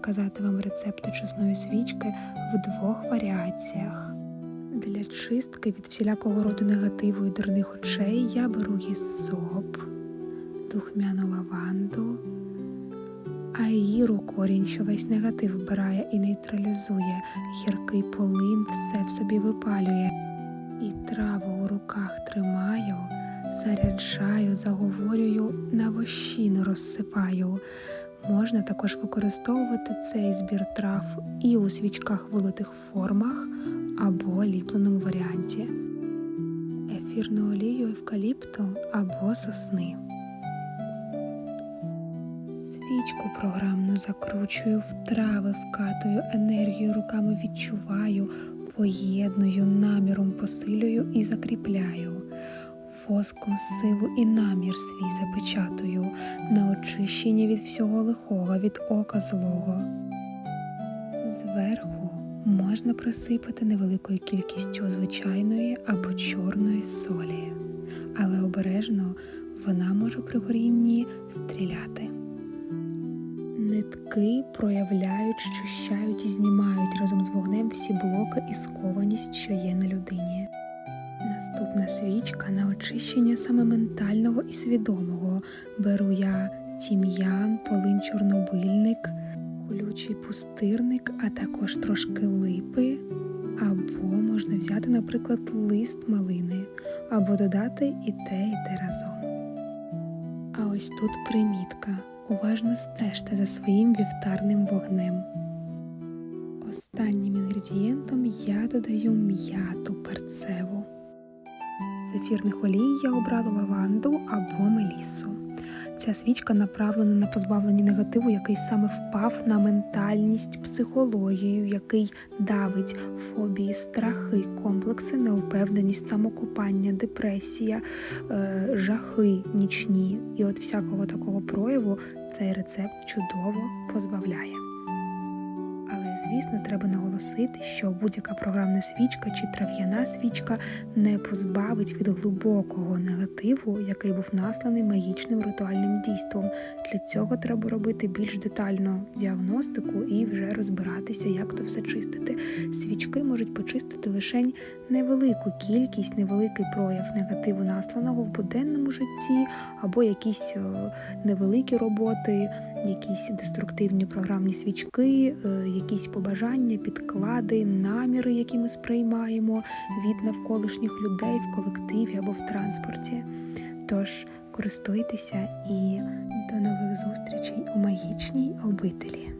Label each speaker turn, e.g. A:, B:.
A: показати вам рецепт чесної свічки в двох варіаціях. Для чистки від всілякого роду негативу і дурних очей я беру гісоп, духмяну лаванду, аїру корінь, що весь негатив вбирає і нейтралізує, гіркий полин все в собі випалює. І траву у руках тримаю, заряджаю, заговорюю, на вощину розсипаю. Можна також використовувати цей збір трав і у свічках вилитих формах або ліпленому варіанті, ефірну олію евкаліпту або сосни. Свічку програмно закручую, в трави вкатую, енергію руками відчуваю, поєдную, наміром посилюю і закріпляю. Воском силу і намір свій запечатую на очищення від всього лихого, від ока злого. Зверху можна присипати невеликою кількістю звичайної або чорної солі, але обережно вона може при горінні стріляти. Нитки проявляють, щущають і знімають разом з вогнем всі блоки і скованість, що є на людині. Наступна свічка на очищення саме ментального і свідомого. Беру я тім'ян, полин чорнобильник, колючий пустирник, а також трошки липи. Або можна взяти, наприклад, лист малини, або додати і те, і те разом. А ось тут примітка. Уважно стежте за своїм вівтарним вогнем. Останнім інгредієнтом я додаю м'яту перцеву. З ефірних олій я обрала лаванду або мелісу. Ця свічка направлена на позбавлення негативу, який саме впав на ментальність, психологію, який давить фобії, страхи, комплекси, неупевненість, самокопання, депресія, е, жахи нічні. І от всякого такого прояву цей рецепт чудово позбавляє. Звісно, треба наголосити, що будь-яка програмна свічка чи трав'яна свічка не позбавить від глибокого негативу, який був насланий магічним ритуальним дійством. Для цього треба робити більш детальну діагностику і вже розбиратися, як то все чистити. Свічки можуть почистити лише невелику кількість, невеликий прояв негативу насланого в буденному житті, або якісь е, невеликі роботи, якісь деструктивні програмні свічки, е, якісь побажання, підклади, наміри, які ми сприймаємо від навколишніх людей в колективі або в транспорті. Тож користуйтеся і до нових зустрічей у магічній обителі.